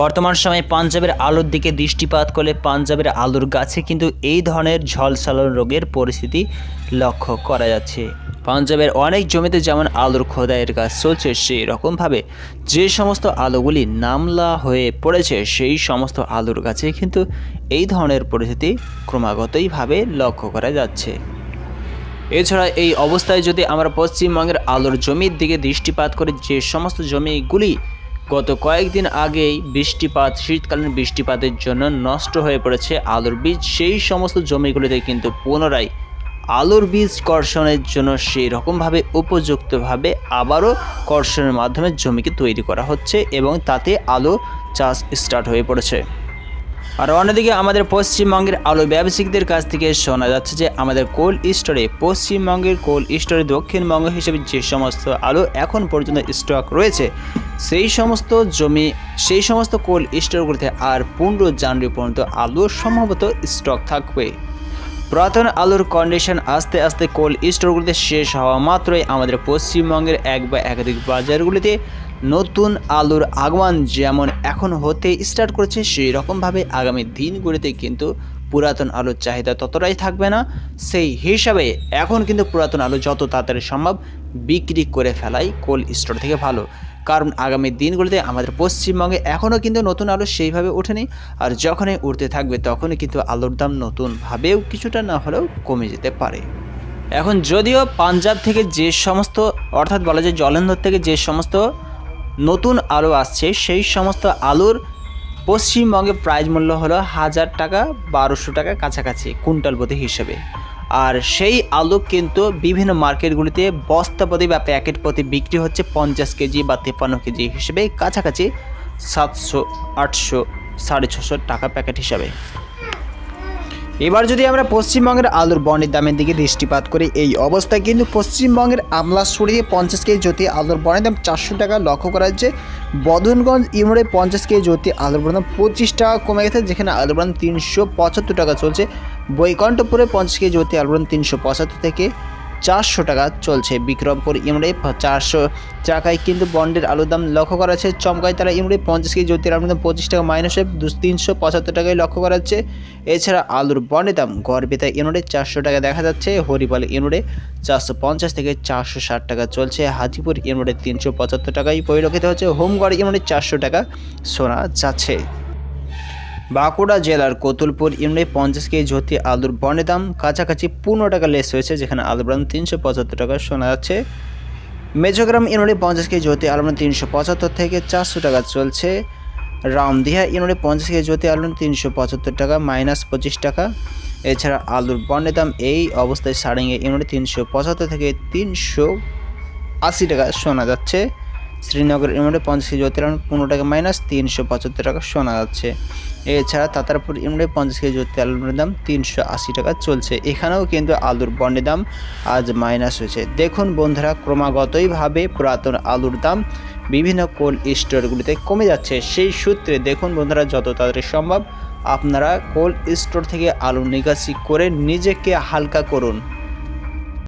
বর্তমান সময়ে পাঞ্জাবের আলুর দিকে দৃষ্টিপাত করলে পাঞ্জাবের আলুর গাছে কিন্তু এই ধরনের ঝলসালন রোগের পরিস্থিতি লক্ষ্য করা যাচ্ছে। পাঞ্জাবের অনেক জমিতে যেমন আলুর খোদাইয়ের কাজ চলছে, সেই রকমভাবে যে সমস্ত আলুগুলি নামলা হয়ে পড়েছে, সেই সমস্ত আলুর গাছে কিন্তু এই ধরনের পরিস্থিতি ক্রমাগতইভাবে লক্ষ্য করা যাচ্ছে। এছাড়া এই অবস্থায় যদি আমরা পশ্চিমবঙ্গের আলুর জমির দিকে দৃষ্টিপাত করে, যে সমস্ত জমিগুলি গত কয়েকদিন আগেই বৃষ্টিপাত, শীতকালীন বৃষ্টিপাতের জন্য নষ্ট হয়ে পড়েছে আলুর বীজ। সেই সমস্ত জমিগুলিতে কিন্তু পুনরায় আলুর বীজ কর্ষণের জন্য সেই রকমভাবে উপযুক্তভাবে আবারও কর্ষণের মাধ্যমে জমিকে তৈরি করা হচ্ছে এবং তাতে আলু চাষ স্টার্ট হয়ে পড়েছে। আর অন্যদিকে আমাদের পশ্চিমবঙ্গের আলু ব্যবসায়িকদের কাছ থেকে শোনা যাচ্ছে যে আমাদের কোল্ড স্টোরে পশ্চিমবঙ্গের কোল্ড স্টোরে দক্ষিণবঙ্গ হিসেবে যে সমস্ত আলু এখন পর্যন্ত স্টক রয়েছে, সেই সমস্ত জমি, সেই সমস্ত কোল্ড স্টোরগুলিতে আর পনেরো জানুয়ারি পর্যন্ত আলু সম্ভবত স্টক থাকবে। পুরাতন আলুর কন্ডিশন আস্তে আস্তে কোল্ড স্টোরগুলিতে শেষ হওয়া মাত্রই আমাদের পশ্চিমবঙ্গের এক বা একাধিক বাজারগুলিতে নতুন আলুর আগমন যেমন এখন হতে স্টার্ট করেছে সেই রকমভাবে আগামী দিনগুলিতে কিন্তু পুরাতন আলুর চাহিদা ততটাই থাকবে না। সেই হিসাবে এখন কিন্তু পুরাতন আলু যত তাড়াতাড়ি সম্ভব বিক্রি করে ফেলাই কোল্ড স্টোর থেকে ভালো। কারণ আগামী দিনগুলিতে আমাদের পশ্চিমবঙ্গে এখনও কিন্তু নতুন আলু সেইভাবে ওঠেনি। আর যখনই উঠতে থাকবে তখনই কিন্তু আলুর দাম নতুনভাবেও কিছুটা না হলেও কমে যেতে পারে। এখন যদিও পাঞ্জাব থেকে যে সমস্ত, অর্থাৎ বলা যায় জলন্ধর থেকে যে সমস্ত নতুন আলু আসছে। সেই সমস্ত আলুর পশ্চিমবঙ্গে প্রাইস মূল্য হলো হাজার টাকা, বারোশো টাকা কাছাকাছি, কুইন্টাল প্রতি হিসেবে। আর সেই আলু কিন্তু বিভিন্ন মার্কেটগুলিতে বস্তা প্রতি বা প্যাকেট প্রতি বিক্রি হচ্ছে পঞ্চাশ কেজি বা তেপান্ন কেজি হিসেবে, কাছাকাছি সাতশো, আটশো, সাড়ে ছশো টাকা প্যাকেট হিসাবে। এবার যদি আমরা পশ্চিমবঙ্গের আলুর বনের দামের দিকে দৃষ্টিপাত করি, এই অবস্থায় কিন্তু পশ্চিমবঙ্গের আমলা সরিয়ে পঞ্চাশ কেজি জ্যোতি আলুর বনের দাম চারশো টাকা লক্ষ্য করা হচ্ছে বদনগঞ্জ ইমরে পঞ্চাশ কেজি জ্যোতি আলুর বনের দাম পঁচিশ টাকা কমে গেছে, যেখানে আলুর বন তিনশো পঁচাত্তর টাকা চলছে। বৈকণ্ঠপুরে পঞ্চাশ কেজি জ্যোতি আলুর বন তিনশো পঁচাত্তর থেকে চারশো টাকা চলছে। বিক্রমপুর ইমরে চারশো টাকায় কিন্তু বন্ডের আলুর দাম লক্ষ্য করা যাচ্ছে। চমকায় তারা ইমরে পঞ্চাশ কেজি জ্যোতির আলুর দাম পঁচিশ টাকা মাইনাস হয়ে তিনশো পঁচাত্তর টাকায় লক্ষ্য করা হচ্ছে এছাড়া আলুর বন্ডের দাম গড়বেতা ইউনিটে চারশো টাকা দেখা যাচ্ছে। হরিপাল ইউনিটে চারশো পঞ্চাশ থেকে চারশো ষাট টাকা চলছে। হাজিপুর ইউনিটে তিনশো পঁচাত্তর টাকায় পরিলক্ষিত হচ্ছে। হোমগড় ইউনিটে চারশো টাকা শোনা যাচ্ছে। বাঁকুড়া জেলার কতুলপুর ইউনিটে পঞ্চাশ কেজি জ্যোতি আলুর বনের দাম কাছাকাছি পনেরো টাকা লেস হয়েছে, যেখানে আলুর দাম তিনশো পঁচাত্তর টাকা শোনা যাচ্ছে। মেজোগ্রাম ইউনিটে পঞ্চাশ কেজি জ্যোতি দাম তিনশো পঁচাত্তর থেকে চারশো টাকা চলছে। রামদিহা ইউনিটে পঞ্চাশ কেজি জ্যোতি দাম তিনশো পঁচাত্তর টাকা, মাইনাস পঁচিশ টাকা। এছাড়া আলুর বনের দাম এই অবস্থায় সারেঙ্গে ইউনিটে তিনশো পঁচাত্তর থেকে তিনশো আশি টাকা শোনা যাচ্ছে। শ্রীনগর ইউনিটে পঞ্চাশ কেজি আলুর পনেরো টাকা মাইনাস তিনশো পঁচাত্তর টাকা শোনা যাচ্ছে। এছাড়া তাতারপুর ইউনিটে পঞ্চাশ কেজি জ্যোতি আলুর দাম তিনশো আশি টাকা চলছে। এখানেও কিন্তু আলুর বন্ডের দাম আজ মাইনাস হয়েছে। দেখুন বন্ধুরা ক্রমাগতইভাবে পুরাতন আলুর দাম বিভিন্ন কোল্ড স্টোরগুলিতে কমে যাচ্ছে। সেই সূত্রে দেখুন বন্ধুরা, যত তাড়াতাড়ি সম্ভব আপনারা কোল্ড স্টোর থেকে আলু নিকাশি করে নিজেকে হালকা করুন।